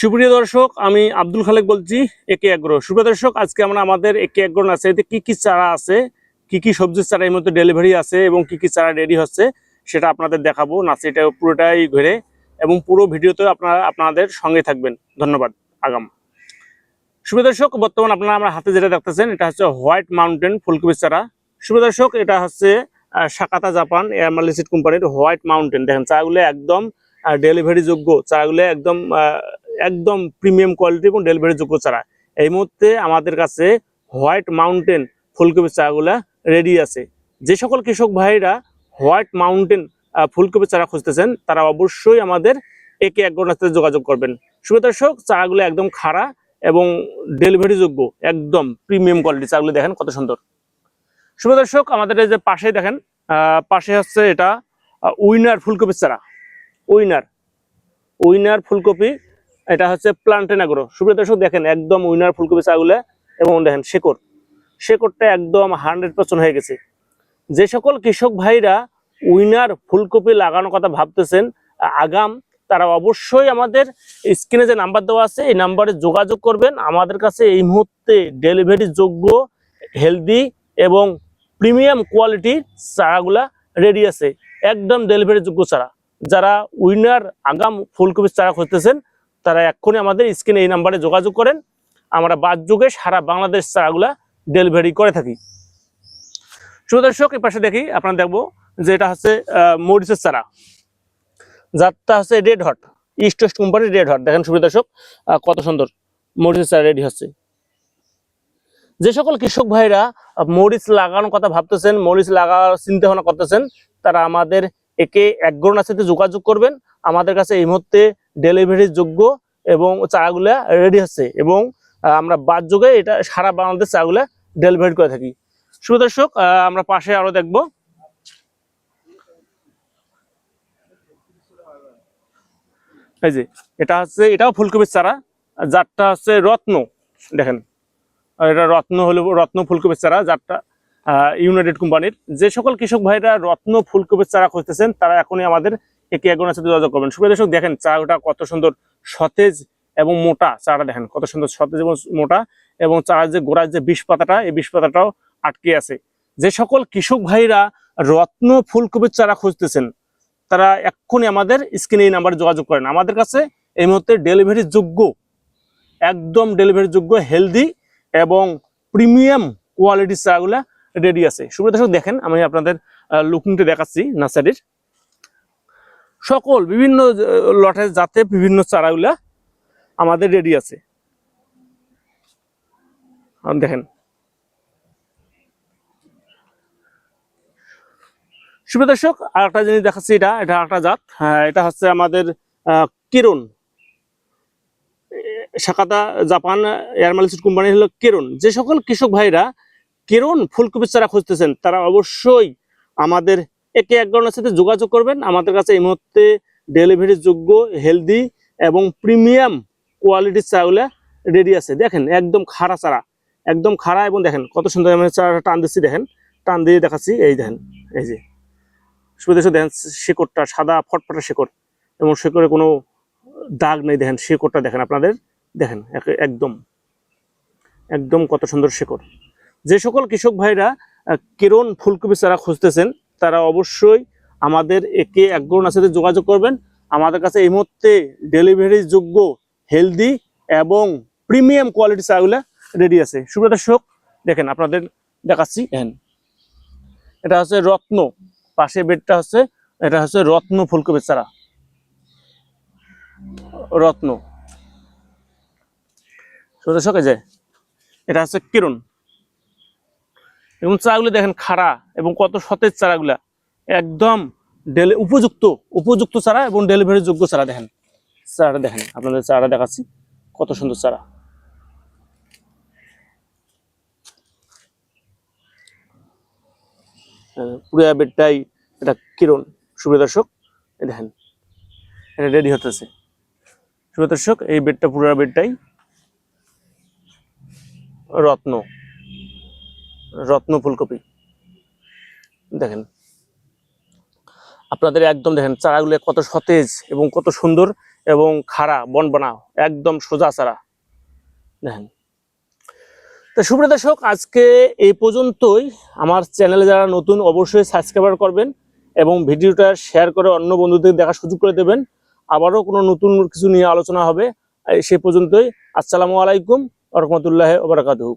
সুপ্রিয় দর্শক, আমি আব্দুল খালেক বলছি, একে এগ্রো। সুপ্রিয় দর্শক, আজকে আমরা আমাদের একে এগ্রো নার্সারিতে কি কি চারা আছে, কি কি সবজির চারা এই মধ্যে ডেলিভারি আছে এবং কি কি চারা রেডি হচ্ছে, সেটা আপনাদের দেখাবো। নার্সারিটা পুরোটাই ঘুরে এবং পুরো ভিডিওতে আপনারা, আপনাদের সঙ্গে থাকবেন। ধন্যবাদ। আগাম। সুপ্রিয় দর্শক, বর্তমান আপনারা আমার হাতে যেটা দেখতেছেন, এটা হচ্ছে হোয়াইট মাউন্টেন ফুলকপির চারা। সুপ্রিয় দর্শক, এটা হচ্ছে সাকাতা জাপান এয়ারমালিসিড কোম্পানির হোয়াইট মাউন্টেন। দেখেন, চারাগুলো একদম ডেলিভারি যোগ্য, চারাগুলো একদম একদম প্রিমিয়াম কোয়ালিটি এবং ডেলিভারি যোগ্য চারা। এই মুহূর্তে আমাদের কাছে হোয়াইট মাউন্টেন ফুলকপির চারাগুলা রেডি আছে। যে সকল কৃষক ভাইরা হোয়াইট মাউন্টেন আহ, ফুলকপির চারা খুঁজতেছেন তারা অবশ্যই আমাদের একে এক ঘণ্টার সাথে যোগাযোগ করবেন। শুভ দর্শক চারাগুলো একদম খাড়া এবং ডেলিভারি যোগ্য একদম প্রিমিয়াম কোয়ালিটি চারাগুলো দেখেন কত সুন্দর। শুভ দর্শক আমাদের এই যে পাশে দেখেন পাশে হচ্ছে এটা উইনার ফুলকপির চারা। উইনার উইনার ফুলকপি এটা হচ্ছে প্লান্টেন আগ্রো সুপ্রিয় দর্শক, দেখেন একদম উইনার ফুলকপি চাগুলো এবং দেখেন শেকড়। শেকড়টা একদম হান্ড্রেড পার্সেন্ট হয়ে গেছে। যে সকল কৃষক ভাইরা উইনার ফুলকপি লাগানোর কথা ভাবতেছেন, আগাম, তারা অবশ্যই আমাদের স্ক্রিনে যে নাম্বার দেওয়া আছে, এই নাম্বারে যোগাযোগ করবেন। আমাদের কাছে এই মুহূর্তে ডেলিভারি যোগ্য, হেলদি এবং প্রিমিয়াম কোয়ালিটির চারাগুলা রেডি আছে। একদম ডেলিভারি যোগ্য চারা। যারা উইনার আগাম ফুলকপির চারা খুঁজতেছেন তারা এক্ষুনি আমাদের স্ক্রিনে এই নাম্বারে যোগাযোগ করেন। আমরা বাদ যুগে সারা বাংলাদেশ চারাগুলা ডেলিভারি করে থাকি। শুভ দর্শক এই পাশে দেখি আপনারা দেখব যে এটা হচ্ছে মরিচের চারা। যারটা হচ্ছে রেড হট ইস্ট ওয়েস্ট কোম্পানির রেড হট দেখেন সুবিধা দর্শক আহ, কত সুন্দর মরিচের চারা রেডি হচ্ছে। যে সকল কৃষক ভাইরা মরিচ লাগানোর কথা ভাবতেছেন মরিচ লাগানোর চিন্তা ভাবনা করতেছেন তারা আমাদের একে একগ্রনার সাথে যোগাযোগ করবেন। আমাদের কাছে এই মুহূর্তে ডেলিভারি যোগ্য এবং চারাগুলা রেডি হচ্ছে এবং আমরা বাদ যোগে এটা সারা বাংলাদেশ চারাগুলা ডেলিভারি করে থাকি। সুদর্শক আমরা পাশে আরও দেখব। এই যে, এটা হচ্ছে, এটাও ফুলকপির চারা, যারটা হচ্ছে রত্ন, দেখেন। এটা রত্ন হলো, রত্ন ফুলকপির চারা, যারটা ইউনাইটেড কোম্পানির যে সকল কৃষক ভাইরা রত্ন, ফুলকপির চারা খুঁজতেছেন, তারা এখনই আমাদের একে একজনের সাথে যোগাযোগ করবেন। সুপ্রিয় দর্শক, দেখেন চারাটা কত সুন্দর সতেজ এবং মোটা চারা দেখেন, কত সুন্দর সতেজ এবং মোটা এবং চারার যে গোড়ার যে বিষ পাতাটা, এই বিষ পাতাটাও আটকে আছে। যে সকল কৃষক ভাইরা রত্ন ফুলকপির চারা খুঁজতেছেন, তারা এক্ষুনি আমাদের স্ক্রিনে এই নাম্বারে যোগাযোগ করেন। আমাদের কাছে এই মুহূর্তে ডেলিভারি যোগ্য, একদম ডেলিভারি যোগ্য, হেলদি এবং প্রিমিয়াম কোয়ালিটির চারাগুলা রেডি আছে। সুপ্রিয় দর্শক, দেখেন আমি আপনাদের লুকিংটা দেখাচ্ছি নার্সারির। সকল বিভিন্ন লটের জাতে বিভিন্ন চারাগুলা আমাদের রেডি আছে। দেখেন। শুভ দর্শক আর একটা জিনিস দেখাচ্ছি এটা এটা একটা জাত। হ্যাঁ, এটা হচ্ছে আমাদের কিরণ শাখাতা জাপান এয়ারমালিসিড কোম্পানি হলো কেরন। যে সকল কৃষক ভাইরা কেরন ফুলকপির চারা খুঁজতেছেন তারা অবশ্যই আমাদের একে এক ধরনের সাথে যোগাযোগ করবেন। আমাদের কাছে এই মুহূর্তে ডেলিভারি যোগ্য, হেলদি এবং প্রিমিয়াম কোয়ালিটির চারাগুলা রেডি আছে। দেখেন, একদম খাড়া চারা, একদম খাড়া এবং দেখেন কত সুন্দর আমি চারাটা টান দিচ্ছি, দেখেন, টান দিয়ে দেখাচ্ছি, এই দেখেন, এই যে, শুধু দেখেন শেকড়টা, সাদা ফটফটা শেকড় এবং শেকড়ে কোনো দাগ নেই, দেখেন, শেকড়টা দেখেন আপনাদের, দেখেন, এক- একদম একদম কত সুন্দর শেকড়। যে সকল কৃষক ভাইরা কেরন ফুলকপি চারা খুঁজতেছেন তারা অবশ্যই আমাদের একে একগ্রহণের সাথে যোগাযোগ করবেন। আমাদের কাছে এই মুহূর্তে ডেলিভারি যোগ্য হেলদি এবং প্রিমিয়াম কোয়ালিটি চাগুলা রেডি আছে। সুব্রত শোক দেখেন আপনাদের দেখাচ্ছি। দেখেন। এটা হচ্ছে রত্ন পাশে বেডটা হচ্ছে এটা হচ্ছে রত্ন ফুলকপির চারা। রত্ন। সুদর্শক এই যে এটা হচ্ছে কিরণ। এবং চারাগুলো দেখেন খাড়া এবং কত সতেজ চারাগুলা। একদম ডেলি উপযুক্ত উপযুক্ত চারা এবং ডেলিভারি যোগ্য চারা দেখেন। চারাটা দেখেন, আপনাদের চারা দেখাচ্ছি, কত সুন্দর চারা। পুরো বেডটাই এটা কিরণ। সুপ্রিয় দর্শক, এই দেখেন, এটা রেডি হতেছে। শুভ দর্শক, এই বেডটা পুরো বেডটাই রত্ন। রত্ন ফুলকপি। দেখেন। আপনাদের একদম দেখেন চারাগুলো কত সতেজ এবং কত সুন্দর এবং খাড়া বনবনা একদম সোজা চারা। দেখেন। তো সুপ্রিয় দর্শক, আজকে এই পর্যন্তই। আমার চ্যানেলে যারা নতুন, অবশ্যই সাবস্ক্রাইবার করবেন এবং ভিডিওটা শেয়ার করে অন্য বন্ধুদের দেখার সুযোগ করে দেবেন। আবারও কোনো নতুন কিছু নিয়ে আলোচনা হবে সে পর্যন্তই। আসসালামু আলাইকুম রহমতুল্লাহ ওবরাকাতুহু